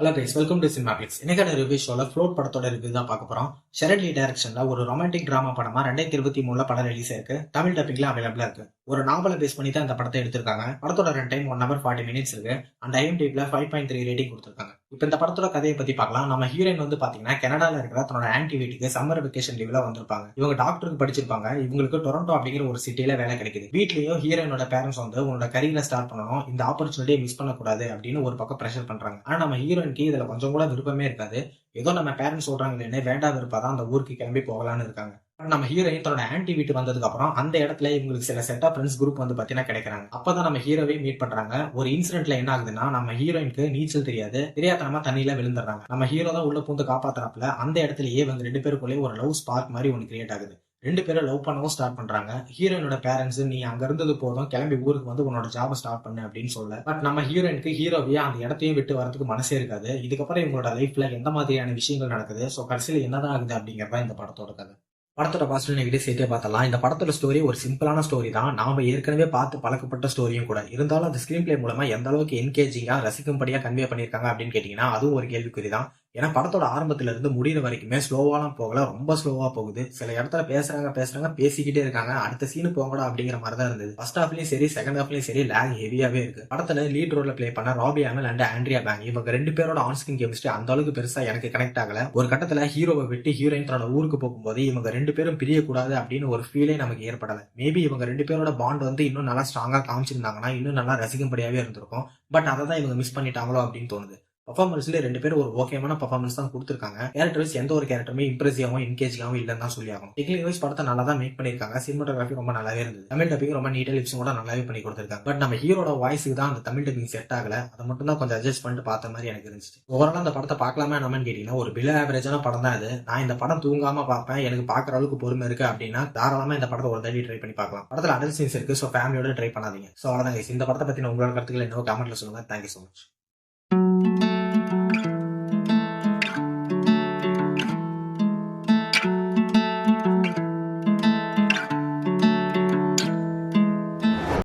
Hello guys welcome to Cinemapix இன்னைக்கான review ஷோல float படத்தோட ரிவ்யூ தான் பார்க்க போறோம். ஷரட்லி டைரக்ஷன்ல ஒரு ரொமான்டிக் டிராமா படமா ரெண்டாயிரத்தி இருபத்தி மூணுல படம் ரிலீஸ் ஆயிருக்கு. தமிழ் டப்பிங்ல அவைலபிளா இருக்கு. ஒரு நாவலை பேஸ் பண்ணி தான் இந்த படத்தை எடுத்திருக்காங்க. படத்தோட run time one hour forty minutes இருக்கு. அந்த ஐஎம்டிபில ஃபைவ் பாயிண்ட் த்ரீ ரேட்டிங் கொடுத்துருக்காங்க. இப்போ இந்த படத்தோட கதையை பத்தி பார்க்கலாம். நம்ம ஹீரோயின் வந்து பாத்தீங்கன்னா கனடால இருக்கிற தன்னோட ஆன்டி வீட்டுக்கு சம்மர் வெக்கேஷன் லீவ்ல வந்திருப்பாங்க. இவங்க டாக்டருக்கு படிச்சிருப்பாங்க. இவங்களுக்கு டொரண்டோ அப்படிங்கிற ஒரு சிட்டியில் வேலை கிடைக்குது. வீட்லயும் ஹீரோயினோட பேரண்ட்ஸ் வந்து உன்னோட கரியரை ஸ்டார்ட் பண்ணணும். இந்த ஆப்பர்ச்சுனிட்டியை மிஸ் பண்ணக்கூடாது அப்படின்னு ஒரு பக்கம் ப்ரெஷர் பண்றாங்க. ஆனா நம்ம ஹீரோயினுக்கு இதுல கொஞ்சம் கூட விருப்பமே இருக்காது. ஏதோ நம்ம பேரண்ட்ஸ் சொல்றாங்களேன்னு வேண்டாம் விருப்பம் தான் அந்த ஊருக்கு கிளம்பி போகலான்னு இருக்காங்க. நம்ம ஹீரோயின் தன்னோட ஆன்டி வீட்டு வந்ததுக்கு அப்புறம் அந்த இடத்துல இவங்களுக்கு சில செட் ஆஃப் ஃப்ரெண்ட்ஸ் குரூப் வந்து பார்த்தீங்கன்னா கிடைக்கிறாங்க. அப்பதான் நம்ம ஹீரோவை மீட் பண்றாங்க. ஒரு இன்சிடென்ட்ல என்ன ஆகுதுன்னா நம்ம ஹீரோயினுக்கு நீச்சல் தெரியாது. தெரியாதனமா தண்ணியில விழுந்துடுறாங்க. நம்ம ஹீரோ தான் உள்ள பூந்து காப்பாத்துறாப்புல. அந்த இடத்துலயே வந்து ரெண்டு பேருக்குள்ளேயே ஒரு லவ் ஸ்பார்க் மாதிரி ஒன்று கிரியேட் ஆகுது. ரெண்டு பேரும் லவ் பண்ணவும் ஸ்டார்ட் பண்றாங்க. ஹீரோயினோட பேரண்ட்ஸ் நீ அங்க இருந்தது போதும் கிளம்பி ஊருக்கு வந்து உன்னோட ஜாபை ஸ்டார்ட் பண்ணு அப்படின்னு சொல்ல பட் நம்ம ஹீரோயினுக்கு ஹீரோவையே அந்த இடத்தையும் விட்டு வரதுக்கு மனசே இருக்காது. இதுக்கப்புறம் இவங்களோட லைஃப்ல எந்த மாதிரியான விஷயங்கள் நடக்குது? ஸோ கடைசியில் என்னதான் ஆகுது அப்படிங்கிறத இந்த படத்தோட கதை. படத்தோட பாசிட்டிவ் நெகட்டிவ் சேர்த்தே பார்த்தலாம் இந்த படத்தோட ஸ்டோரி ஒரு சிம்பிளான ஸ்டோரி தான். நாம ஏற்கனவே பார்த்து பழக்கப்பட்ட ஸ்டோரியும் கூட. இருந்தாலும் அந்த ஸ்கிரீன் பிளே மூலமா எந்த அளவுக்கு என்கேஜிங்கா ரசிக்கும்படியா கன்வே பண்ணியிருக்காங்க அப்படின்னு கேட்டீங்கன்னா அதுவும் ஒரு கேள்விக்குறி தான். ஏன்னா படத்தோட ஆரம்பத்துல இருந்து முடிகிற வரைக்குமே ஸ்லோவாலாம் போகல. ரொம்ப ஸ்லோவா போகுது. சில இடத்துல பேசுறாங்க பேசுறாங்க பேசிக்கிட்டே இருக்காங்க. அடுத்த சீனு போங்கடா அப்படிங்கிற மாதிரி தான் இருந்தது ஃபர்ஸ்ட் ஹாஃப்லயும் சரி செகண்ட் ஹாஃப்லயும் சரி லேக் ஹெவியாவே இருக்கு. படத்துல லீட் ரோல ப்ளே பண்ண Robbie Amell and Andrea Bang இவங்க ரெண்டு பேரோட ஆன்ஸ்கிரீன் கெமிஸ்ட்ரி அந்த அளவுக்கு பெருசா எனக்கு கனெக்ட் ஆகல. ஒரு கட்டத்துல ஹீரோவை விட்டு ஹீரோயின் தன்னோட ஊருக்கு போகும்போது இவங்க ரெண்டு பேரும் பிரியக்கூடாது அப்படின்னு ஒரு ஃபீலே நமக்கு ஏற்படல. மேபி இவங்க ரெண்டு பேரோட பாண்ட் வந்து இன்னும் நல்லா ஸ்ட்ராங்கா காமிச்சிருந்தாங்கன்னா இன்னும் நல்லா ரசிக்கும்படியாவே இருந்திருக்கும். பட் அதை தான் இவங்க மிஸ் பண்ணிட்டாங்களோ அப்படின்னு தோணுது. பர்ஃபார்மன்ஸ்ல ரெண்டு பேரும் ஒரு ஓகேமான பர்ஃபார்மன்ஸ் தான் கொடுத்துருக்காங்க. கேரக்டர் வைஸ் எந்த ஒரு கேரக்டருமே இம்ப்ரெசிவாகவும் என்கேஜிங்காகவும் இல்லைன்னு தான் சொல்லி ஆகும் டெக்னிக் வைஸ் படத்தை நல்லா தான் மேக் பண்ணிருக்காங்க சினிமாட்டோகிராஃபி ரொம்ப நல்லாவே இருந்தது. தமிழ் டப்பிங் ரொம்ப நீட்டாக லிப்ஸும் கூட நல்லாவே பண்ணி கொடுத்துருக்காங்க. பட் நம்ம ஹீரோட வாய்ஸுக்கு தான் அந்த தமிழ் டப்பிங் செட் ஆகல. அதை மட்டும் தான் கொஞ்சம் அட்ஜஸ்ட் பண்ணிட்டு பார்த்த மாதிரி எனக்கு இருந்துச்சு. ஓவரால் அந்த படத்தை பார்க்கலாமா என்னன்னு கேட்டீங்கன்னா ஒரு பில ஆவரேஜான படம் தான் அது. நான் இந்த படம் தூங்காம பார்ப்பேன். எனக்கு பார்க்குற அளவுக்கு பொறுமை இருக்கு அப்படின்னா தாராளமா இந்த படத்தை ஒரு தடவை ட்ரை பண்ணி பார்க்கலாம். படத்தில் அடல் சீன்ஸ் இருக்கு ஸோ ஃபேமிலியோட ட்ரை பண்ணாதீங்க. ஸோ அவ்வளோதான் இந்த படத்தை பற்றி உங்களோட கருத்துக்கள் என்னவோ கமெண்ட்ல சொல்லுங்க. Thank you so much